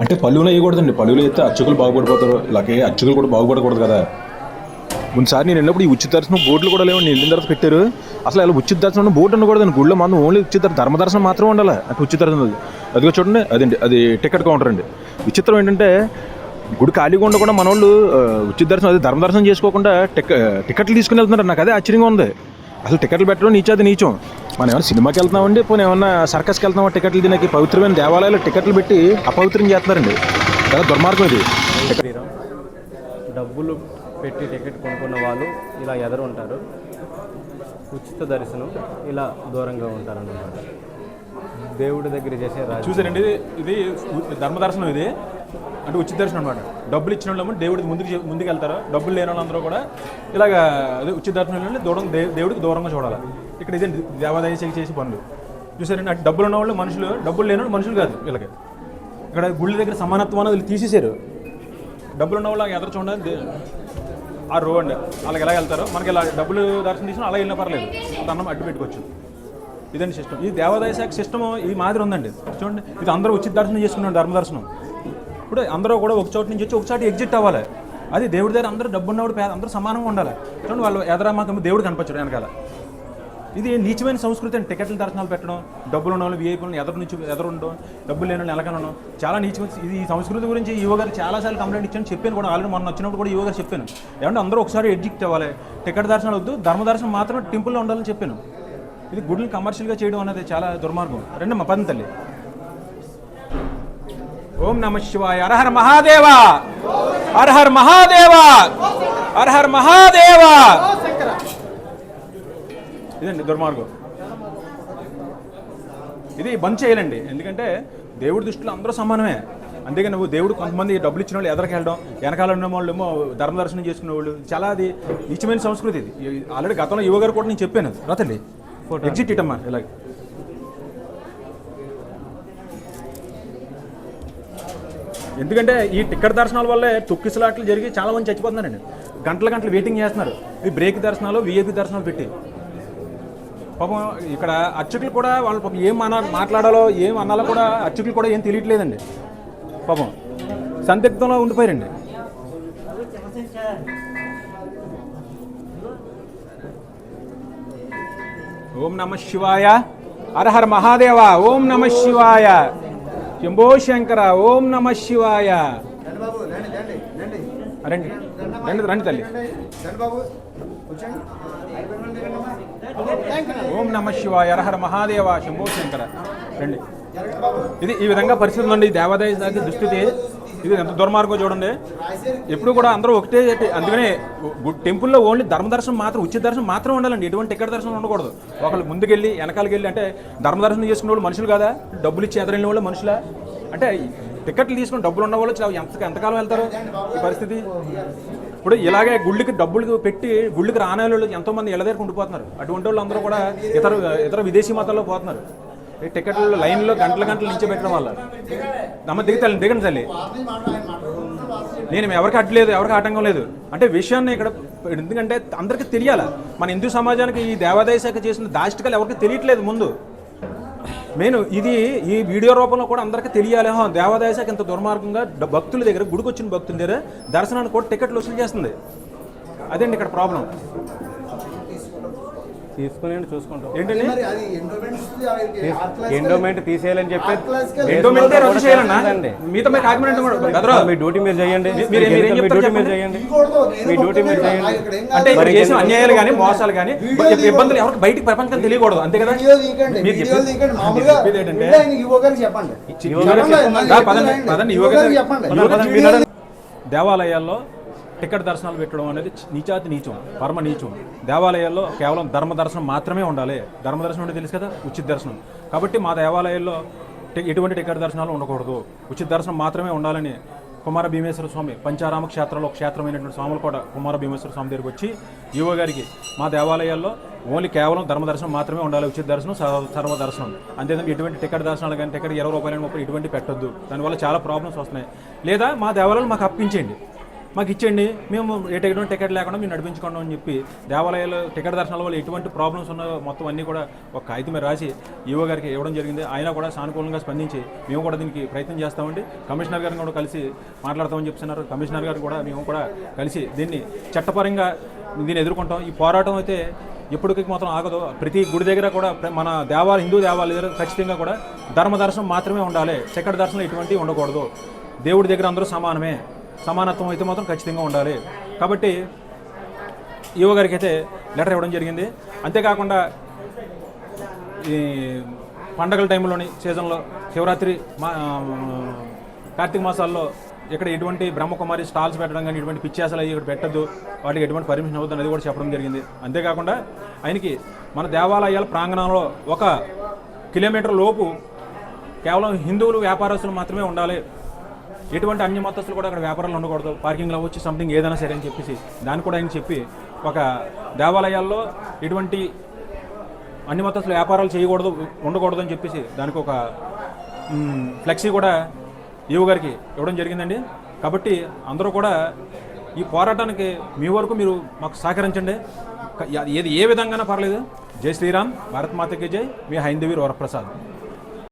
అంటే పళ్ళులో వేయకూడదండి పళ్ళులు వేస్తే అర్చకులు బాగుపడిపోతారు. అలాగే అర్చకులు కూడా బాగుపడకూడదు కదా. ముందుసారి నేను వెళ్ళినప్పుడు ఈ ఉచిత దర్శనం బోర్డులు కూడా లేవండి. వెళ్ళిన తర్వాత పెట్టారు. అసలు అలా ఉచిత దర్శనం బోర్డు ఉండకూడదండి. గుళ్ళో మనం ఓన్లీ ఉచిత ధర్మదర్శనం మాత్రం ఉండాలి. అంటే ఉచిత దర్శనం అది. అదిగో చూడండి. అదండి అది టికెట్ కౌంటర్ అండి. విచిత్రం ఏంటంటే గుడి ఖాళీగా ఉండకుండా మన వాళ్ళు ఉచిత దర్శనం అది ధర్మ దర్శనం చేసుకోకుండా టిక్ టికెట్లు తీసుకుని వెళ్తున్నారు. నాకు అదే ఆశ్చర్యంగా ఉంది. అసలు టికెట్లు పెట్టడం నీచాది నీచం. మనం ఏమైనా సినిమాకి వెళ్తున్నామండి? పోనీ ఏమన్నా సర్కస్కి వెళ్తున్నామా? టికెట్లు తినకి పవిత్రమైన దేవాలయాలు టికెట్లు పెట్టి అపవిత్రం చేస్తున్నారండి. చాలా దుర్మార్గం ఇది. శరీరం డబ్బులు పెట్టి టికెట్ కొనుక్కున్న వాళ్ళు ఇలా ఎదురు ఉంటారు ఉచిత దర్శనం ఇలా దూరంగా ఉంటారన్నమాట. దేవుడి దగ్గర చేసే చూసారండి ఇది ఉ- ధర్మ దర్శనం ఇది. అంటే ఉచిత దర్శనం అనమాట డబ్బులు ఇచ్చిన వాళ్ళము దేవుడికి ముందుకు చే- ముందుకు వెళ్తారు. డబ్బులు లేని వాళ్ళందరూ కూడా ఇలాగ అదే ఉచిత దర్శనం దూరం దేవుడికి దూరంగా చూడాలి. ఇక్కడ ఇదే దేవాదాయ శాఖ చేసే పనులు. చూసారండి? అంటే డబ్బులు ఉన్న వాళ్ళు మనుషులు డబ్బులు లేని వాళ్ళు మనుషులు కాదు వీళ్ళకి. ఇక్కడ గుళ్ళ దగ్గర సమానత్వం అనేది వీళ్ళు తీసేశారు. డబ్బులు ఉన్న వాళ్ళు ఎదురు చూడండి ఆ రో అండి. వాళ్ళకి ఎలా వెళ్తారో మనకి ఇలా డబ్బులు దర్శనం తీసుకుని అలా వెళ్ళినా పర్లేదు. అన్నం అడ్డు పెట్టుకోవచ్చు. ఇదండి సిస్టమ్ ఈ దేవాదాయ శాఖ సిస్టమ్ ఈ మాదిరి ఉందండి. చూడండి ఇది అందరూ ఉచిత దర్శనం చేసుకున్నాం ధర్మ దర్శనం. ఇప్పుడు అందరూ కూడా ఒక చోటు నుంచి వచ్చి ఒక చోట ఎగ్జిట్ అవ్వాలి. అది దేవుడి దగ్గర అందరూ డబ్బు ఉన్నవాడు పేద అందరూ సమానంగా ఉండాలి. చూడండి వాళ్ళు ఎదరామాకం దేవుడు కనిపించడు వెనకాల. ఇది నీచమైన సంస్కృతి అని టికెట్ల దర్శనాలు పెట్టడం డబ్బులు ఉన్న వాళ్ళు వీఐపీలను ఎదరు నుంచి ఎదురు ఉండడం డబ్బులు లేని వాళ్ళు ఎలకనడం చాలా నీచమైన ఇది ఈ సంస్కృతి గురించి యువ గారు చాలాసార్లు కంప్లైంట్ ఇచ్చాను చెప్పాను కూడా ఆల్రెడీ మొన్న వచ్చినప్పుడు కూడా యువ గారు చెప్పాను. ఏమంటే అందరూ ఒకసారి ఎడ్జిక్ట్ అవ్వాలి. టికెట్ దర్శనాలు వద్దు ధర్మ దర్శనం మాత్రం టెంపుల్లో ఉండాలని చెప్పాను. ఇది గుడిని కమర్షియల్గా చేయడం అనేది చాలా దుర్మార్గం. రెండమ్మ పది తల్లి ఓం నమ శివాయ. హరహర మహాదేవ. హరహర మహాదేవ. హరహర మహాదేవ. ఇదండి దుర్మార్గం. ఇది బంద్ చేయాలండి. ఎందుకంటే దేవుడి దృష్టిలో అందరూ సమానమే. అందుకే నువ్వు దేవుడు కొంతమంది డబ్బులు ఇచ్చిన వాళ్ళు ఎదరికి వెళ్ళడం వెనకాల ఉన్న వాళ్ళు ఏమో ధర్మ దర్శనం చేసుకునే వాళ్ళు. చాలా అది నీచమైన సంస్కృతి ఇది. ఆల్రెడీ గతంలో యువ గారు కూడా నేను చెప్పాను. రాతండి ఎగ్జిట్ ఇటమ్మా ఇలాగ. ఎందుకంటే ఈ టికెట్ దర్శనాల వల్లే తొక్కిసలాట్లు జరిగి చాలా మంది చచ్చిపోతున్నారండి. గంటల గంటలు వెయిటింగ్ చేస్తున్నారు. ఈ బ్రేక్ దర్శనాలు విఐపి దర్శనాలు పెట్టి. పాపం ఇక్కడ అర్చకులు కూడా వాళ్ళు పాపం ఏం అన మాట్లాడాలో ఏం అనాలో కూడా అర్చకులు కూడా ఏం తెలియట్లేదండి. పాపం సందిగ్ధంలో ఉండిపోయారండి. ఓం నమ శివాయ. హరహర మహాదేవ. ఓం నమ శివాయ. శంభో శంకర ఓం నమ శివాయ. రండి రండి రండి తల్లి. ఓం నమ శివాయ హరహర మహాదేవ శంభో శంకర రండి ఇది ఈ విధంగా పరిస్థితి ఉంది ఈ దేవాదాయ శాఖ దుస్థితి ఇది ఎంత దుర్మార్గం చూడండి. ఎప్పుడు కూడా అందరూ ఒకటే అందుకనే టెంపుల్లో ఓన్లీ ధర్మదర్శనం మాత్రం ఉచిత దర్శనం మాత్రం ఉండాలండి. ఎటువంటి టికెట్ దర్శనం ఉండకూడదు. ఒకళ్ళు ముందుకెళ్ళి వెనకాలకి వెళ్ళి అంటే ధర్మదర్శనం చేసుకునే వాళ్ళు మనుషులు కదా? డబ్బులు ఇచ్చి ఎదురైన వాళ్ళు మనుషులా? అంటే టికెట్లు తీసుకుని డబ్బులు ఉన్న వాళ్ళు చాలా ఎంత ఎంతకాలం వెళ్తారు ఈ పరిస్థితి? ఇప్పుడు ఇలాగే గుళ్ళకి డబ్బులు పెట్టి గుళ్ళకి రాని వాళ్ళు ఎంతో మంది ఇళ్ళ దగ్గర ఉండిపోతున్నారు. అటువంటి వాళ్ళు అందరూ కూడా ఇతర ఇతర విదేశీ మతాల్లో పోతున్నారు. టికెట్లు లైన్లో గంటల గంటలు నిలిచిపెట్టడం వల్ల. నమ్మ దిగి తల్లి దిగండి తల్లి. నేను ఎవరికి అడ్డలేదు ఎవరికి ఆటంకం లేదు. అంటే విషయాన్ని ఇక్కడ ఎందుకంటే అందరికీ తెలియాలి. మన హిందూ సమాజానికి ఈ దేవాదాయ శాఖ చేసిన దాష్టికలు ఎవరికి తెలియట్లేదు ముందు. నేను ఇది ఈ వీడియో రూపంలో కూడా అందరికీ తెలియాలి. హా, దేవాదాయ శాఖ ఇంత దుర్మార్గంగా భక్తుల దగ్గర గుడికి వచ్చిన భక్తుల దగ్గర దర్శనానికి కూడా టికెట్లు వసూలు చేస్తుంది. అదండి ఇక్కడ ప్రాబ్లం? తీసుకుని చూసుకుంటాం. ఎండోమెంట్ తీసేయాలని చెప్పి ఎండోమెంట్ రద్దు మీతో మీరు కాకినాడ కూడా. మీ డ్యూటీ మీరు చేయండి. మీరు- మీరు ఏం మీ డ్యూటీ మీరు? చేయండి. మీ డ్యూటీ మీరు చేయండి. అంటే చేసిన అన్యాయాలు కానీ మోసాలు కానీ ఇబ్బందులు ఎవరికి బయటికి ప్రపంచం తెలియకూడదు. అంతే కదా? మీరు చెప్పేది- ఏంటంటే చెప్పండి. దేవాలయాల్లో టికెట్ దర్శనాలు పెట్టడం అనేది నీచాతి నీచం పరమ నీచం. దేవాలయాల్లో కేవలం ధర్మ దర్శనం మాత్రమే ఉండాలి. ధర్మ దర్శనం అంటే తెలుసు కదా? ఉచిత దర్శనం. కాబట్టి మా దేవాలయాల్లో టి- ఎటువంటి టికెట్ దర్శనాలు ఉండకూడదు. ఉచిత దర్శనం మాత్రమే ఉండాలని కుమార భీమేశ్వర స్వామి పంచారామ క్షేత్రంలో క్షేత్రమైనటువంటి స్వాములు కూడా కుమార భీమేశ్వర స్వామి దగ్గరికి వచ్చి ఈవో గారికి మా దేవాలయాల్లో ఓన్లీ కేవలం ధర్మదర్శనం మాత్రమే ఉండాలి. ఉచిత దర్శనం సర్వ దర్శనం. అంతేకాదు ఎటువంటి టికెట్ దర్శనాలు కానీ టికెట్ ఇరవై రూపాయలు ముప్పై ఇటువంటి పెట్టొద్దు. దానివల్ల చాలా ప్రాబ్లమ్స్ వస్తున్నాయి. లేదా మా దేవాలయాలు మాకు అప్పించేయండి మాకు ఇచ్చేయండి. మేము ఎటువంటి టికెట్ లేకుండా మేము నడిపించుకోండి అని చెప్పి దేవాలయాలు టికెట్ దర్శనాల వల్ల ఎటువంటి ప్రాబ్లమ్స్ ఉన్నాయో మొత్తం అన్నీ కూడా ఒక కాగితం మీద రాసి ఈవో గారికి ఇవ్వడం జరిగింది. ఆయన కూడా సానుకూలంగా స్పందించి మేము కూడా దీనికి ప్రయత్నం చేస్తామండి. కమిషనర్ గారిని కూడా కలిసి మాట్లాడతామని చెప్తున్నారు. కమిషనర్ గారు కూడా మేము కూడా కలిసి దీన్ని చట్టపరంగా దీన్ని ఎదుర్కొంటాం. ఈ పోరాటం అయితే ఎప్పటికీ మాత్రం ఆగదు. ప్రతి గుడి దగ్గర కూడా మన దేవాలయ హిందూ దేవాలయ దగ్గర ఖచ్చితంగా కూడా ధర్మ దర్శనం మాత్రమే ఉండాలి. చక్కటి దర్శనం ఎటువంటివి ఉండకూడదు. దేవుడి దగ్గర అందరూ సమానమే. సమానత్వం అయితే మాత్రం ఖచ్చితంగా ఉండాలి. కాబట్టి ఈవో గారికి అయితే లెటర్ ఇవ్వడం జరిగింది. అంతేకాకుండా ఈ పండగల టైంలోని సీజన్లో శివరాత్రి మా కార్తీక మాసాల్లో ఇక్కడ ఎటువంటి బ్రహ్మకుమారి స్టాల్స్ పెట్టడం కానీ ఎటువంటి పిచ్చాసలు అవి ఇక్కడ పెట్టద్దు. వాటికి ఎటువంటి పర్మిషన్ అవ్వద్దు అనేది కూడా చెప్పడం జరిగింది. అంతేకాకుండా ఆయనకి మన దేవాలయాల ప్రాంగణంలో ఒక కిలోమీటర్ లోపు కేవలం హిందువులు వ్యాపారస్తులు మాత్రమే ఉండాలి. ఎటువంటి అన్య మతస్థులు కూడా అక్కడ వ్యాపారాలు ఉండకూడదు. పార్కింగ్లో వచ్చి సంథింగ్ ఏదైనా సరే అని చెప్పేసి దాన్ని కూడా ఆయన చెప్పి ఒక దేవాలయాల్లో ఎటువంటి అన్ని మతస్థులు వ్యాపారాలు చేయకూడదు ఉండకూడదు అని చెప్పేసి దానికి ఒక ఫ్లెక్సీ కూడా ఈవో గారికి ఇవ్వడం జరిగిందండి. కాబట్టి అందరూ కూడా ఈ పోరాటానికి మీ వరకు మీరు మాకు సహకరించండి. ఏది ఏ విధంగానే పర్లేదు. జై శ్రీరామ్ భారత్ మాతకి జై. మీ హైందవి వరప్రసాద్